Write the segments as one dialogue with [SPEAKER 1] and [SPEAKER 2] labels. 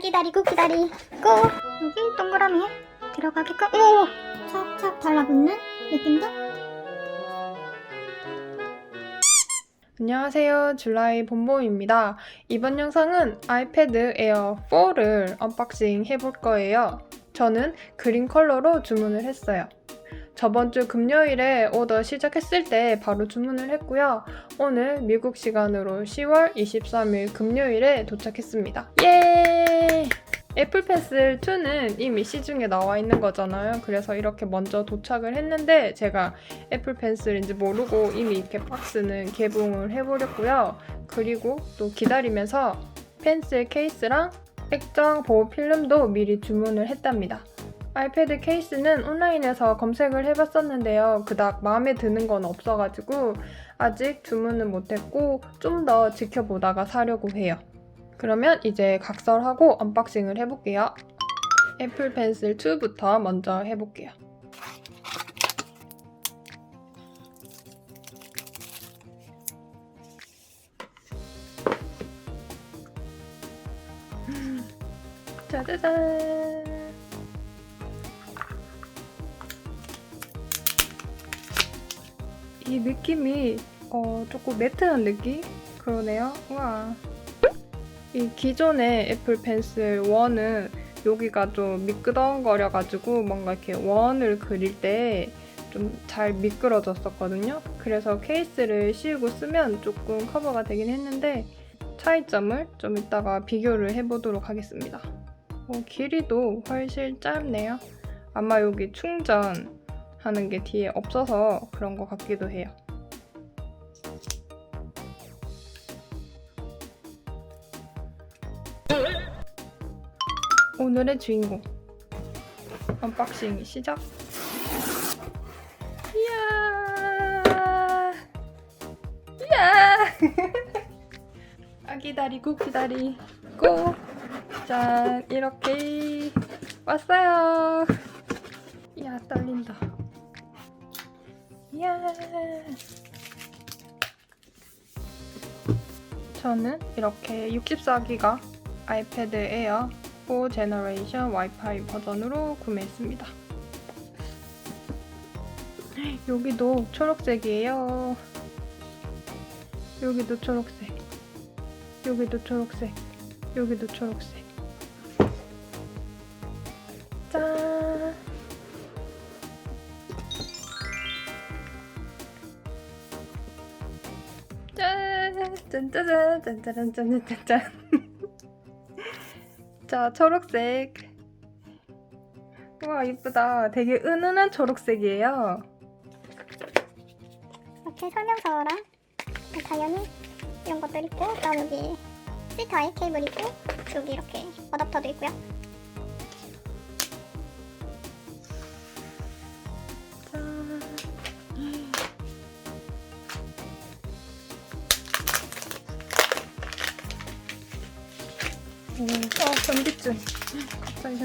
[SPEAKER 1] 기다리고 기다리고 여기 동그라미에 들어가게끔 오 착착 달라붙는 느낌도
[SPEAKER 2] 안녕하세요. 줄라이 본보입니다. 이번 영상은 아이패드 에어 4를 언박싱 해볼 거예요. 저는 그린 컬러로 주문을 했어요. 저번 주 금요일에 오더 시작했을 때 바로 주문을 했고요. 오늘 미국 시간으로 10월 23일 금요일에 도착했습니다. 예! 애플 펜슬 2는 이미 시중에 나와 있는 거잖아요. 그래서 이렇게 먼저 도착을 했는데 제가 애플 펜슬인지 모르고 이미 이렇게 박스는 개봉을 해버렸고요. 그리고 또 기다리면서 펜슬 케이스랑 액정 보호 필름도 미리 주문을 했답니다. 아이패드 케이스는 온라인에서 검색을 해봤었는데요. 그닥 마음에 드는 건 없어가지고 아직 주문은 못했고 좀 더 지켜보다가 사려고 해요. 그러면 이제 각설하고 언박싱을 해볼게요. 애플 펜슬 2부터 먼저 해볼게요. 짜자잔. 이 느낌이 어, 조금 매트한 느낌? 그러네요. 우와. 이 기존의 애플 펜슬 1은 여기가 좀 미끄덩거려가지고 뭔가 이렇게 원을 그릴 때 좀 잘 미끄러졌었거든요. 그래서 케이스를 씌우고 쓰면 조금 커버가 되긴 했는데 차이점을 좀 이따가 비교를 해보도록 하겠습니다. 어, 길이도 훨씬 짧네요. 아마 여기 충전 하는 게 뒤에 없어서 그런 것 같기도 해요. 오늘의 주인공 언박싱 시작. 이야, 이야. 아 기 다리 고 기 다리 고 짠 이렇게 왔어요. 이야 떨린다. 이야. 저는 이렇게 64기가 아이패드 에어 4 제너레이션 와이파이 버전으로 구매했습니다. 여기도 초록색이에요. 여기도 초록색. 여기도 초록색. 여기도 초록색. 짜잔. 짠짜잔. 짠짠짠. 자, 초록색. 우와, 이쁘다. 되게 은은한 초록색이에요.
[SPEAKER 1] 이렇게 설명서랑 당연히 이런 것들 있고 그다음 여기 스타의 케이블 있고 여기 이렇게 어댑터도 있고요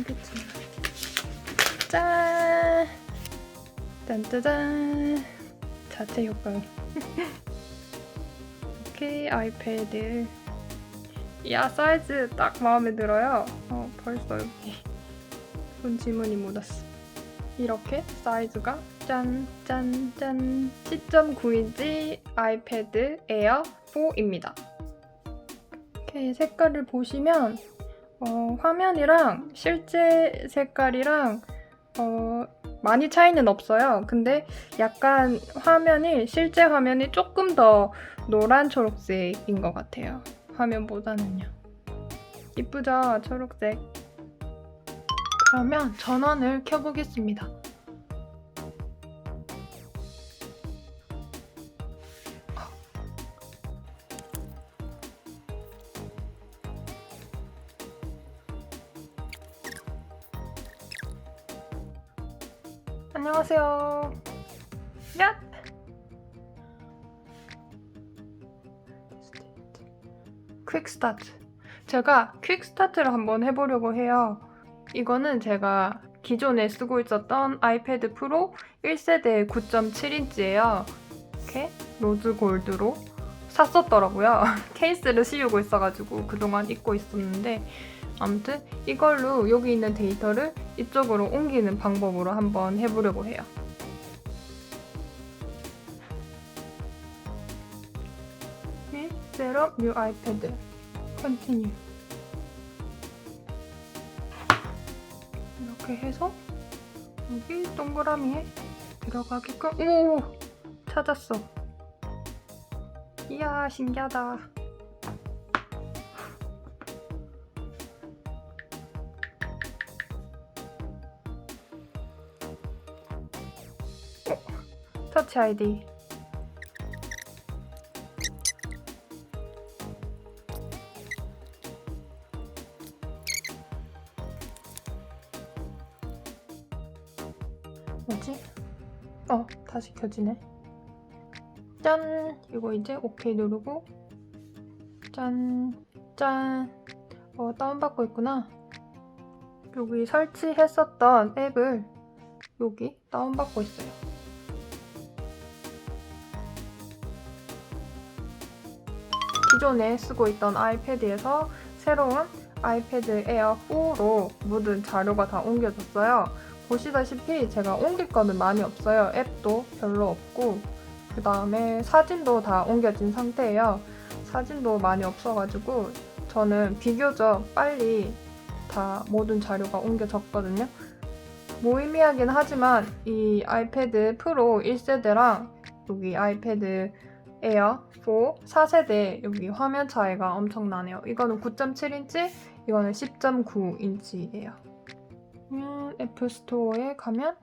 [SPEAKER 2] 현기증. 짠. 짠짜잔. 자체 효과음. 오케이, 아이패드. 야, 사이즈 딱 마음에 들어요. 어, 벌써 여기 손 지문이 묻었어. 이렇게 사이즈가 짠, 짠, 짠 10.9인치 아이패드 에어 4입니다. 이렇게 색깔을 보시면 어, 화면이랑 실제 색깔이랑 어, 많이 차이는 없어요. 근데 약간 화면이 실제 화면이 조금 더 노란 초록색인 것 같아요. 화면보다는요. 이쁘죠? 초록색. 그러면 전원을 켜보겠습니다. 퀵 스타트. 제가 퀵 스타트를 한번 해보려고 해요. 이거는 제가 기존에 쓰고 있었던 아이패드 프로 1세대 9.7인치예요. 이렇게 로즈 골드로 샀었더라고요. 케이스를 씌우고 있어가지고 그동안 입고 있었는데 아무튼 이걸로 여기 있는 데이터를 이쪽으로 옮기는 방법으로 한번 해보려고 해요. 네, Set up Continue. 이렇게 해서 여기 동그라미에 들어가게끔 오 찾았어. 이야 신기하다. 어, 터치 아이디. 뭐지? 어, 다시 켜지네. 짠! 이거 이제 오케이 누르고 짠! 짠! 어, 다운받고 있구나. 여기 설치했었던 앱을 여기 다운받고 있어요. 기존에 쓰고 있던 아이패드에서 새로운 아이패드 에어 4로 모든 자료가 다 옮겨졌어요. 보시다시피 제가 옮길 거는 많이 없어요. 앱도 별로 없고 그 다음에 사진도 다 옮겨진 상태예요. 사진도 많이 없어가지고 저는 비교적 빨리 다 모든 자료가 옮겨졌거든요. 무의미하긴 하지만 이 아이패드 프로 1세대랑 여기 아이패드 에어 4 4세대 여기 화면 차이가 엄청나네요. 이거는 9.7인치, 이거는 10.9인치예요. 음, 애플 스토어에 가면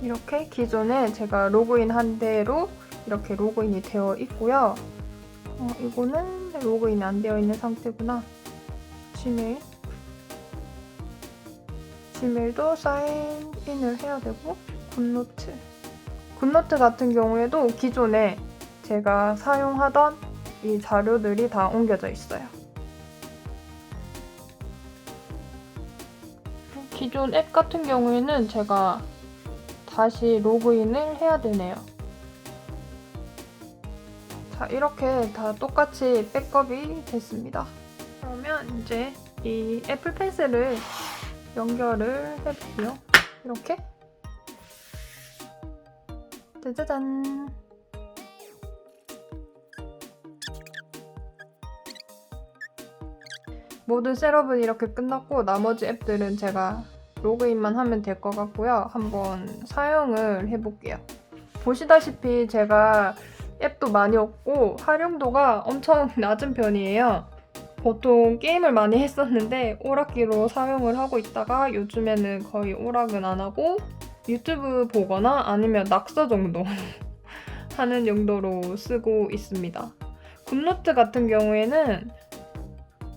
[SPEAKER 2] 이렇게 기존에 제가 로그인 한 대로 이렇게 로그인이 되어 있고요. 어, 이거는 로그인이 안 되어 있는 상태구나. 지메일. 지메일도 사인인을 해야 되고 굿노트. 굿노트 같은 경우에도 기존에 제가 사용하던 이 자료들이 다 옮겨져 있어요. 기존 앱 같은 경우에는 제가 다시 로그인을 해야 되네요. 자, 이렇게 다 똑같이 백업이 됐습니다. 그러면 이제 이 애플 펜슬을 연결을 해볼게요. 이렇게. 짜자잔. 모든 셋업은 이렇게 끝났고 나머지 앱들은 제가 로그인만 하면 될 것 같고요. 한번 사용을 해볼게요. 보시다시피 제가 앱도 많이 없고 활용도가 엄청 낮은 편이에요. 보통 게임을 많이 했었는데 오락기로 사용을 하고 있다가 요즘에는 거의 오락은 안 하고 유튜브 보거나 아니면 낙서 정도 하는 용도로 쓰고 있습니다. 굿노트 같은 경우에는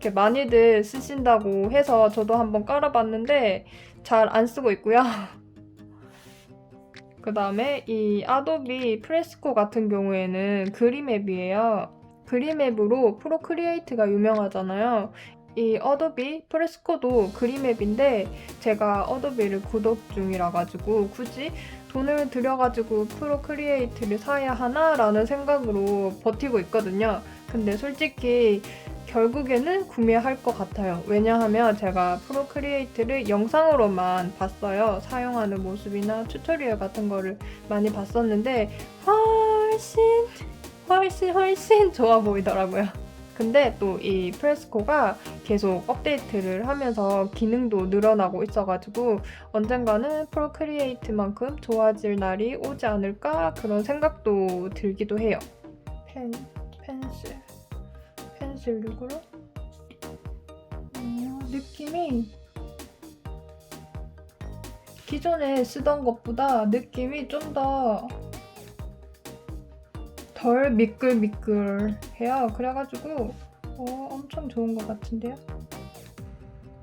[SPEAKER 2] 이렇게 많이들 쓰신다고 해서 저도 한번 깔아봤는데 잘 안 쓰고 있고요. 그 다음에 이 아도비 프레스코 같은 경우에는 그림 앱이에요. 그림 앱으로 프로크리에이트가 유명하잖아요. 이 어도비 프레스코도 그림 앱인데 제가 어도비를 구독 중이라 가지고 굳이 돈을 들여가지고 프로크리에이트를 사야 하나라는 생각으로 버티고 있거든요. 근데 솔직히 결국에는 구매할 것 같아요. 왜냐하면 제가 프로크리에이트를 영상으로만 봤어요. 사용하는 모습이나 튜토리얼 같은 거를 많이 봤었는데 훨씬 훨씬 훨씬 좋아 보이더라고요. 근데 또 이 프레스코가 계속 업데이트를 하면서 기능도 늘어나고 있어가지고 언젠가는 프로크리에이트만큼 좋아질 날이 오지 않을까 그런 생각도 들기도 해요. 펜, 펜슬, 펜슬 6으로 음, 느낌이 기존에 쓰던 것보다 느낌이 좀 더 덜 미끌미끌해요. 그래가지고 어, 엄청 좋은 것 같은데요.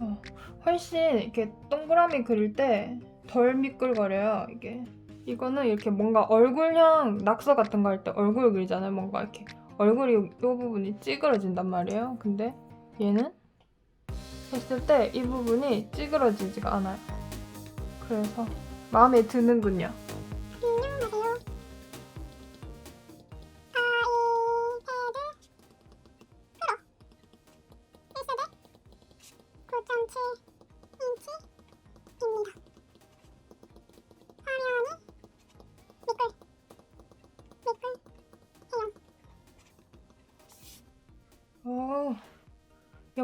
[SPEAKER 2] 어, 훨씬 이렇게 동그라미 그릴 때 덜 미끌거려요. 이게 이거는 이렇게 뭔가 얼굴형 낙서 같은 거 할 때 얼굴 그리잖아요. 뭔가 이렇게 얼굴이 이 부분이 찌그러진단 말이에요. 근데 얘는 했을 때 이 부분이 찌그러지지가 않아요. 그래서 마음에 드는군요.
[SPEAKER 1] 안녕하세요. 아이패드 프로 1세대 5.7인치입니다.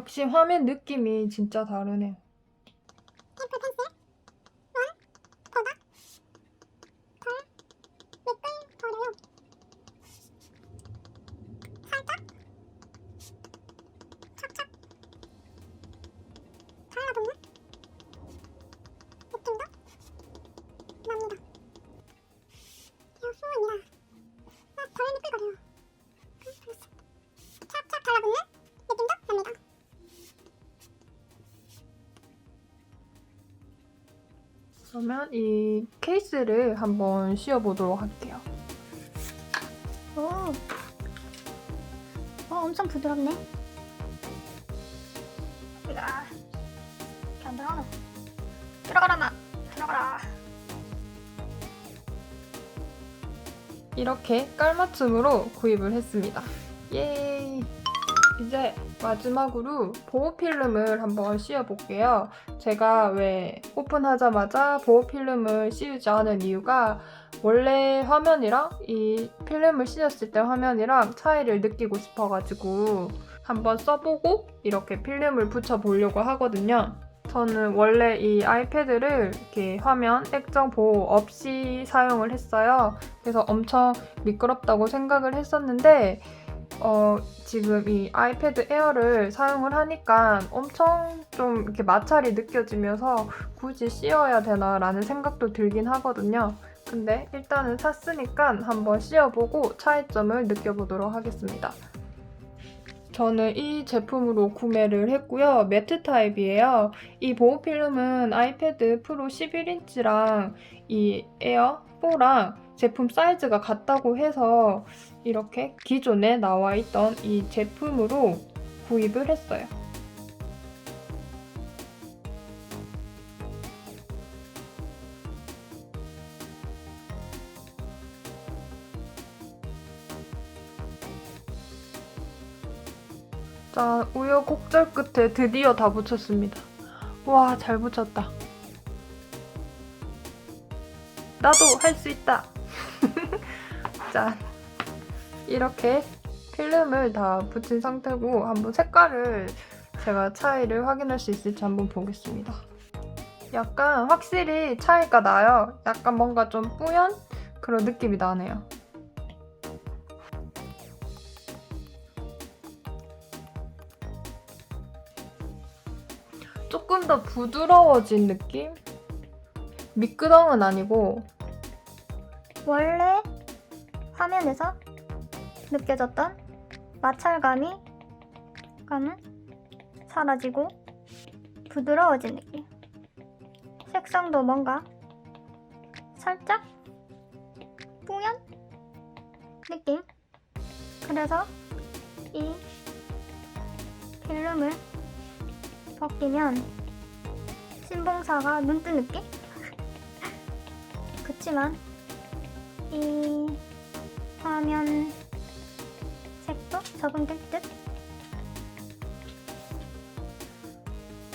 [SPEAKER 2] 역시 화면 느낌이 진짜 다르네요. 그러면 이 케이스를 한번 씌워보도록 할게요.
[SPEAKER 1] 오, 어, 엄청 부드럽네. 야, 이렇게 안 들어가나? 들어가라, 마. 들어가라.
[SPEAKER 2] 이렇게 깔맞춤으로 구입을 했습니다. 예! 이 제 마지막으로 보호 필름을 한번 씌워 볼게요. 제가 왜 오픈하자마자 보호 필름을 씌우지 않은 이유가 원래 화면이랑 이 필름을 씌웠을 때 화면이랑 차이를 느끼고 싶어가지고 한번 써보고 이렇게 필름을 붙여보려고 하거든요. 저는 원래 이 아이패드를 이렇게 화면 액정 보호 없이 사용을 했어요. 그래서 엄청 미끄럽다고 생각을 했었는데 어, 지금 이 아이패드 에어를 사용을 하니까 엄청 좀 이렇게 마찰이 느껴지면서 굳이 씌워야 되나라는 생각도 들긴 하거든요. 근데 일단은 샀으니까 한번 씌워보고 차이점을 느껴보도록 하겠습니다. 저는 이 제품으로 구매를 했고요. 매트 타입이에요. 이 보호 필름은 아이패드 프로 11인치랑 이 에어 4랑 제품 사이즈가 같다고 해서 이렇게 기존에 나와 있던 이 제품으로 구입을 했어요. 자, 우여곡절 끝에 드디어 다 붙였습니다. 와, 잘 붙였다. 나도 할 수 있다. 짠. 이렇게 필름을 다 붙인 상태고 한번 색깔을 제가 차이를 확인할 수 있을지 한번 보겠습니다. 약간 확실히 차이가 나요. 약간 뭔가 좀 뿌연 그런 느낌이 나네요. 부드러워진 느낌? 미끄덩은 아니고
[SPEAKER 1] 원래 화면에서 느껴졌던 마찰감이 감은 사라지고 부드러워진 느낌. 색상도 뭔가 살짝 뿌연 느낌. 그래서 이 필름을 벗기면 신봉사가 눈 뜬 느낌? 그치만 이 화면 색도 적응될 듯?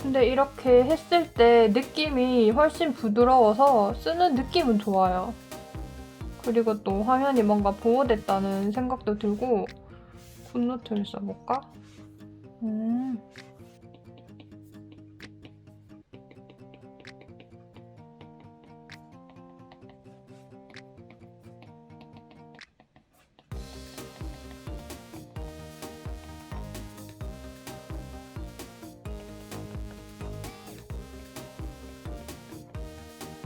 [SPEAKER 2] 근데 이렇게 했을 때 느낌이 훨씬 부드러워서 쓰는 느낌은 좋아요. 그리고 또 화면이 뭔가 보호됐다는 생각도 들고 굿노트를 써볼까? 음.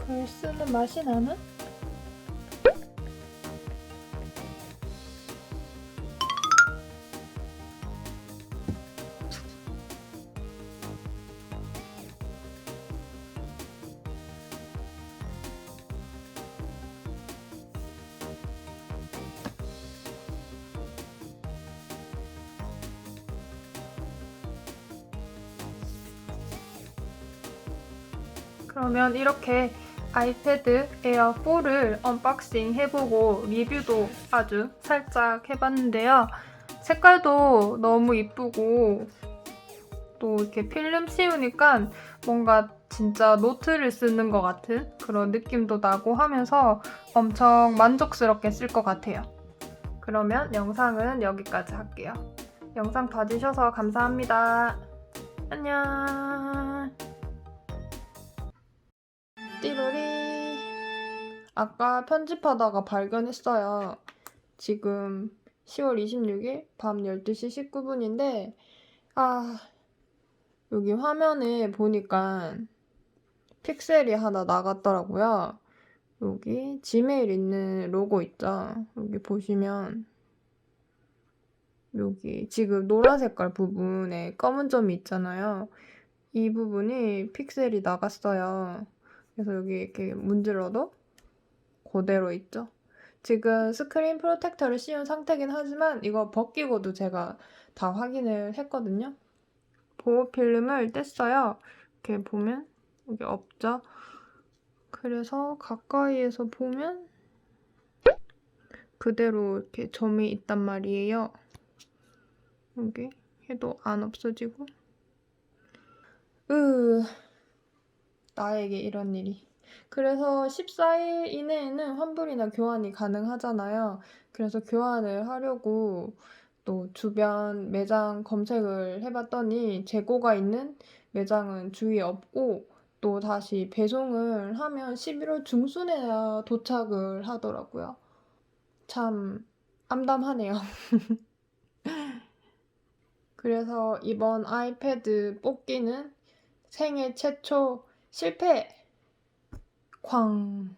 [SPEAKER 2] 글 쓰는 맛이 나는? 그러면 이렇게 아이패드 에어 4를 언박싱 해보고 리뷰도 아주 살짝 해봤는데요. 색깔도 너무 이쁘고 또 이렇게 필름 씌우니까 뭔가 진짜 노트를 쓰는 것 같은 그런 느낌도 나고 하면서 엄청 만족스럽게 쓸 것 같아요. 그러면 영상은 여기까지 할게요. 영상 봐주셔서 감사합니다. 안녕. 띠로리. 아까 편집하다가 발견했어요. 지금 10월 26일 밤 12시 19분인데, 아, 여기 화면에 보니까 픽셀이 하나 나갔더라고요. 여기 지메일 있는 로고 있죠? 여기 보시면 여기 지금 노란 색깔 부분에 검은 점이 있잖아요. 이 부분이 픽셀이 나갔어요. 그래서 여기 이렇게 문질러도 그대로 있죠. 지금 스크린 프로텍터를 씌운 상태긴 하지만 이거 벗기고도 제가 다 확인을 했거든요. 보호 필름을 뗐어요. 이렇게 보면 여기 없죠. 그래서 가까이에서 보면 그대로 이렇게 점이 있단 말이에요. 여기 해도 안 없어지고. 으, 나에게 이런 일이. 그래서 14일 이내에는 환불이나 교환이 가능하잖아요. 그래서 교환을 하려고 또 주변 매장 검색을 해봤더니 재고가 있는 매장은 주위에 없고 또 다시 배송을 하면 11월 중순에야 도착을 하더라고요. 참 암담하네요. 그래서 이번 아이패드 뽑기는 생애 최초 실패! 쾅.